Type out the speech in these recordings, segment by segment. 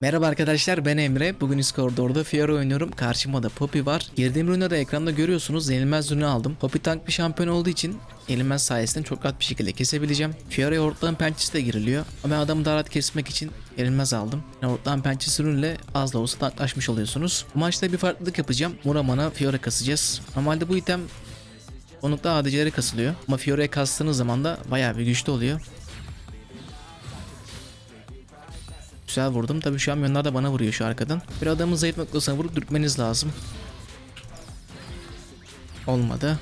Merhaba arkadaşlar ben Emre. Bugün üst koridorda Fiora oynuyorum. Karşıma da Poppy var. Girdiğim ürünü de ekranda görüyorsunuz. Yenilmez ürünü aldım. Poppy tank bir şampiyon olduğu için yenilmez sayesinde çok rahat bir şekilde kesebileceğim. Fiora'ya hortlağın pençesi de giriliyor. Ama adamı daha rahat kesmek için yenilmez aldım. Yani hortlağın pençesi ürünle az da olsa tanklaşmış oluyorsunuz. Bu maçta bir farklılık yapacağım. Muramana Fiora kasacağız. Normalde bu item Onlukta ADC'leri kasılıyor. Ama Fiora'ya kastığınız zaman da bayağı bir güçlü oluyor. Güzel vurdum. Tabii şu an yönler de bana vuruyor şu arkadan. Bir adamın zayıf noktasına vurup dürtmeniz lazım. Olmadı.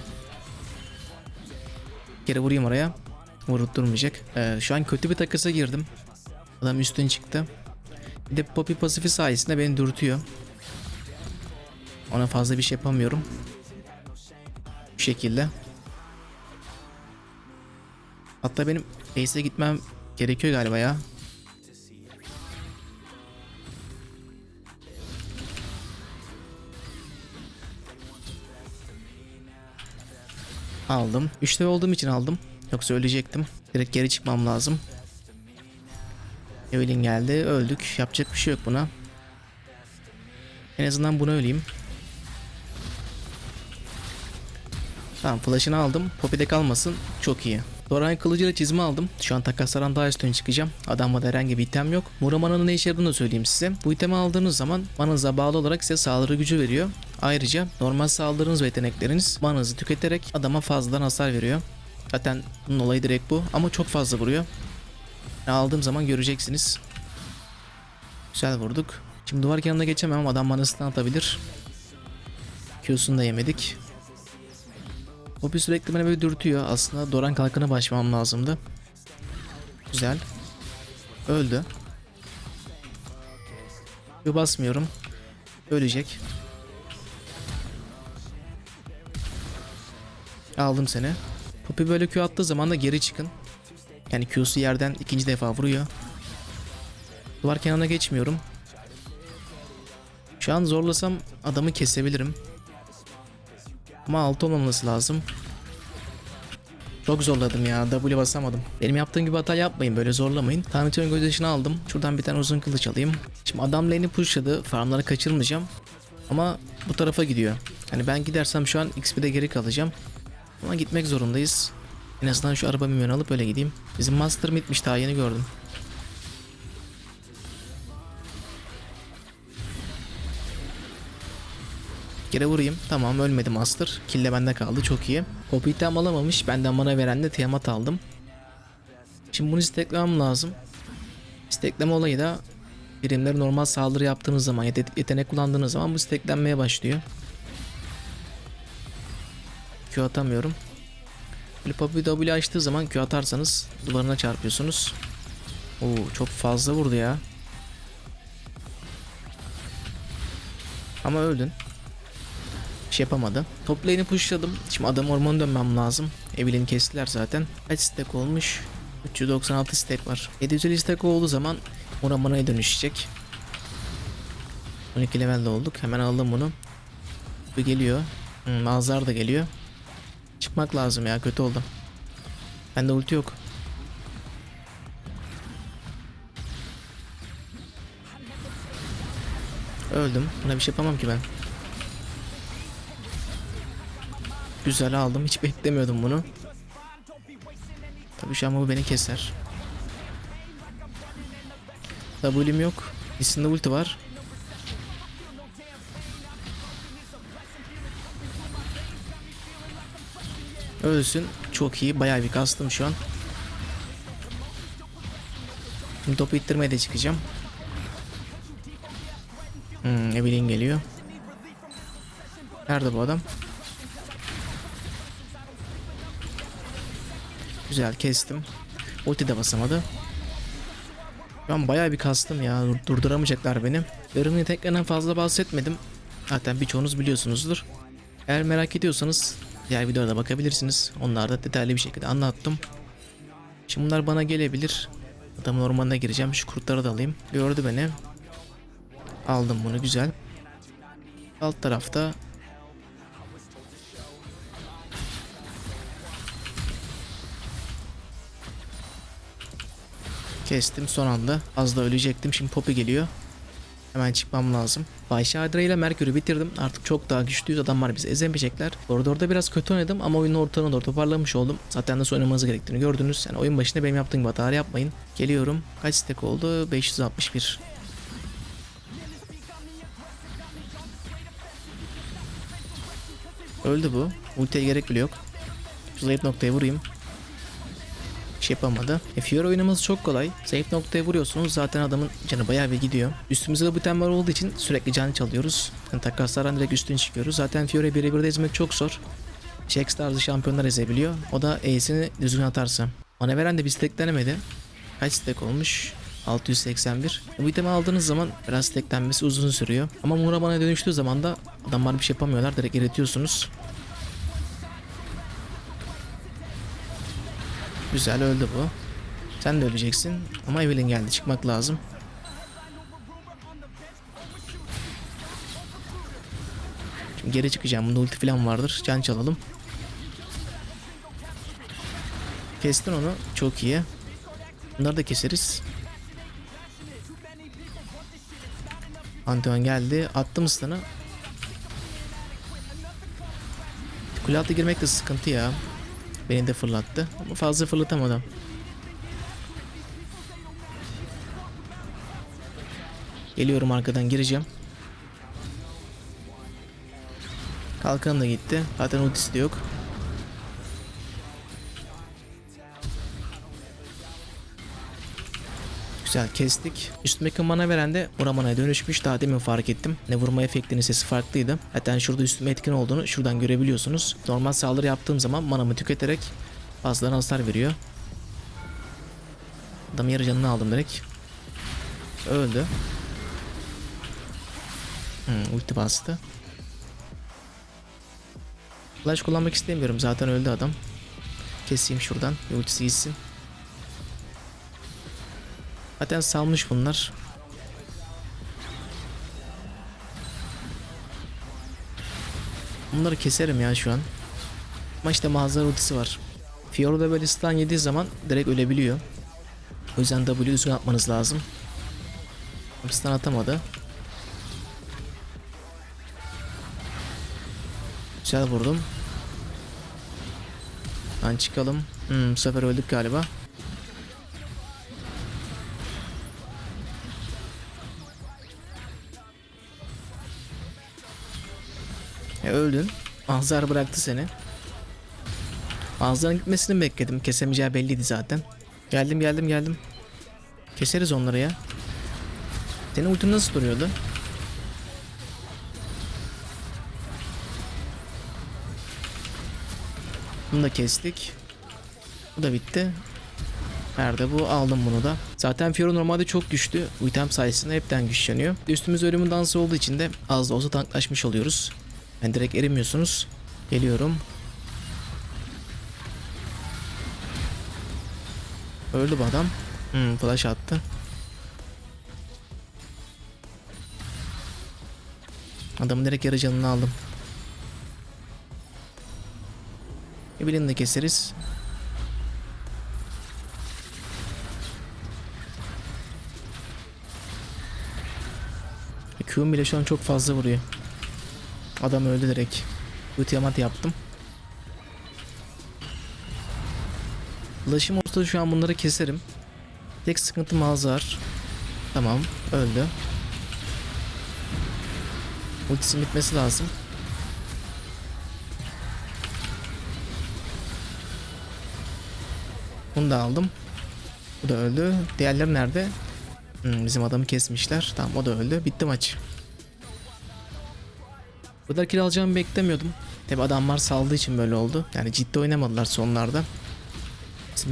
Bir kere vurayım oraya. Vurup durmayacak. Ee, şu an kötü bir takasa girdim. Adam üstün çıktı. Bir de Poppy pasifi sayesinde beni dürtüyor. Ona fazla bir şey yapamıyorum. Bu şekilde. Hatta benim base'e gitmem gerekiyor galiba ya. Aldım. 3'te olduğum için aldım. Yoksa ölecektim. Direkt geri çıkmam lazım. Evelyn geldi. Öldük. Yapacak bir şey yok buna. En azından buna öleyim. Tamam flash'ını aldım. Poppy'de kalmasın. Çok iyi. Doran kılıcıyla çizme aldım. Şu an takaslardan daha üstün çıkacağım. Adamda da herhangi bir item yok. Muramana'nın ne işe yaradığını söyleyeyim size. Bu itemi aldığınız zaman manınıza bağlı olarak size saldırı gücü veriyor. Ayrıca normal saldırınız ve yetenekleriniz manınızı tüketerek adama fazladan hasar veriyor. Zaten bunun olayı direkt bu ama çok fazla vuruyor. Aldığım zaman göreceksiniz. Güzel vurduk. Şimdi duvar kenarına geçemem ama adam manasını atabilir. Q'sunu da yemedik. Poppy sürekli beni böyle dürtüyor. Aslında Doran kalkana başlamam lazımdı. Güzel. Öldü. Bir basmıyorum. Ölecek. Aldım seni. Poppy böyle Q attığı zaman da geri çıkın. Yani Q'su yerden ikinci defa vuruyor. Duvar kenarına geçmiyorum. Şu an zorlasam adamı kesebilirim. Ama altı olmaması lazım. Çok zorladım ya. W basamadım. Benim yaptığım gibi hata yapmayın. Böyle zorlamayın. Tanrıçanın gözyaşını aldım. Şuradan bir tane uzun kılıç alayım. Şimdi adam lane'i pushladı. Farmları kaçırmayacağım. Ama bu tarafa gidiyor. Hani ben gidersem şu an XP'de geri kalacağım. Ama gitmek zorundayız. En azından şu araba minyon alıp öyle gideyim. Bizim master bitmiş daha yeni gördüm. Kere vurayım. Tamam ölmedi Master. Kill de bende kaldı. Çok iyi. Hop item alamamış. Benden bana veren de Tiamat aldım. Şimdi bunu isteklemem lazım. İstekleme olayı da birimleri normal saldırı yaptığınız zaman yete- yetenek kullandığınız zaman bu isteklenmeye başlıyor. Q atamıyorum. Böyle Poppy W açtığı zaman Q atarsanız duvarına çarpıyorsunuz. Oo çok fazla vurdu ya. Ama öldün. Bir şey yapamadı. Top pushladım. Şimdi adam ormanı dönmem lazım. Evelyn'i kestiler zaten. Kaç stack olmuş? 396 stack var. 750 stack olduğu zaman ormanaya dönüşecek. 12 levelde olduk. Hemen aldım bunu. Bu geliyor. Hmm, Azlar da geliyor. Çıkmak lazım ya kötü oldu. Bende ulti yok. Öldüm. Buna bir şey yapamam ki ben. Güzel aldım. Hiç beklemiyordum bunu. Tabii şu an bu beni keser. W'm yok. Lisinde ulti var. Ölsün. Çok iyi. Bayağı bir kastım şu an. Şimdi topu ittirmeye de çıkacağım. Hmm, Evelyn geliyor. Nerede bu adam? Güzel kestim. Ulti de basamadı. Ben bayağı bir kastım ya. Dur- Durduramayacaklar beni. Ürünü tekrardan fazla bahsetmedim. Zaten birçoğunuz biliyorsunuzdur. Eğer merak ediyorsanız diğer videoda bakabilirsiniz. Onlarda detaylı bir şekilde anlattım. Şimdi bunlar bana gelebilir. Adamın ormanına gireceğim. Şu kurtları da alayım. Gördü beni. Aldım bunu güzel. Alt tarafta Kestim son anda. Az da ölecektim. Şimdi Poppy geliyor. Hemen çıkmam lazım. Bayşe Adre ile Merkür'ü bitirdim. Artık çok daha güçlüyüz. Adamlar bizi ezemeyecekler. Koridorda biraz kötü oynadım ama oyunun ortalarına doğru toparlamış oldum. Zaten nasıl oynamanız gerektiğini gördünüz. Yani oyun başında benim yaptığım gibi hatalar yapmayın. Geliyorum. Kaç stack oldu? 561. Öldü bu. Ultiye gerek bile yok. Şu zayıf noktaya vurayım. Bir şey yapamadı. E, Fiora oynaması çok kolay. Zayıf noktaya vuruyorsunuz zaten adamın canı bayağı bir gidiyor. Üstümüzde de bu temel olduğu için sürekli can çalıyoruz. Yani takaslardan direkt üstüne çıkıyoruz. Zaten Fiora'yı birebir de ezmek çok zor. Jax tarzı şampiyonlar ezebiliyor. O da E'sini düzgün atarsa. Bana veren bir stack denemedi. Kaç stack olmuş? 681. Bu itemi aldığınız zaman biraz stacklenmesi uzun sürüyor. Ama Muramana dönüştüğü zaman da adamlar bir şey yapamıyorlar. Direkt eritiyorsunuz. Güzel öldü bu. Sen de öleceksin. Ama Evelyn geldi. Çıkmak lazım. Şimdi geri çıkacağım. Bunda ulti falan vardır. Can çalalım. Kestin onu. Çok iyi. Bunları da keseriz. Antoine geldi. Attım stun'ı. Kule girmek de sıkıntı ya. Beni de fırlattı. Ama fazla fırlatamadım. Geliyorum arkadan gireceğim. Kalkan da gitti. Zaten ultisi de yok. Güzel kestik. Üstümdeki mana veren de Muramana'ya dönüşmüş. Daha demin fark ettim. Ne vurma efektinin sesi farklıydı. Zaten şurada üstüme etkin olduğunu şuradan görebiliyorsunuz. Normal saldırı yaptığım zaman manamı tüketerek fazladan hasar veriyor. Adam yarı canını aldım direkt. Öldü. Hmm, ulti bastı. Flash kullanmak istemiyorum. Zaten öldü adam. Keseyim şuradan. Bir ultisi gitsin. Zaten salmış bunlar. Bunları keserim ya şu an. Ama işte mağaza ultisi var. Fiora da böyle stun yediği zaman direkt ölebiliyor. O yüzden W düzgün atmanız lazım. Stun atamadı. Güzel vurdum. Lan çıkalım. Hmm, bu sefer öldük galiba. E, öldün. Azar bıraktı seni. Ağzının gitmesini bekledim. Kesemeyeceği belliydi zaten. Geldim geldim geldim. Keseriz onları ya. Senin ultin nasıl duruyordu? Bunu da kestik. Bu da bitti. Nerede bu? Aldım bunu da. Zaten Fiora normalde çok güçlü. İtem sayesinde hepten güçleniyor. Üstümüz ölümün dansı olduğu için de az da olsa tanklaşmış oluyoruz. Yani direkt erimiyorsunuz. Geliyorum. Öldü bu adam. Hmm, flash attı. Adamın direkt yarı canını aldım. Evelyn'i de keseriz. Q'um bile şu an çok fazla vuruyor. Adam öldü direkt. Ultimat yaptım. Flash'ım olsa şu an bunları keserim. Tek sıkıntı Malzar. Tamam öldü. Ultisinin bitmesi lazım. Bunu da aldım. Bu da öldü. Diğerleri nerede? Hmm, bizim adamı kesmişler. Tamam o da öldü. Bitti maç. Bu kadar kill alacağımı beklemiyordum. Tabi adamlar saldığı için böyle oldu. Yani ciddi oynamadılar sonlarda.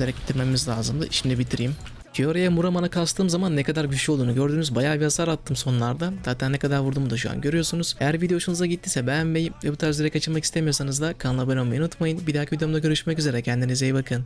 Direkt bitirmemiz lazımdı. Şimdi bitireyim. Fiora'ya Muraman'a kastığım zaman ne kadar güçlü olduğunu gördünüz. Bayağı bir hasar attım sonlarda. Zaten ne kadar vurduğumu da şu an görüyorsunuz. Eğer video hoşunuza gittiyse beğenmeyi ve bu tarz direkt kaçırmak istemiyorsanız da kanala abone olmayı unutmayın. Bir dahaki videomda görüşmek üzere. Kendinize iyi bakın.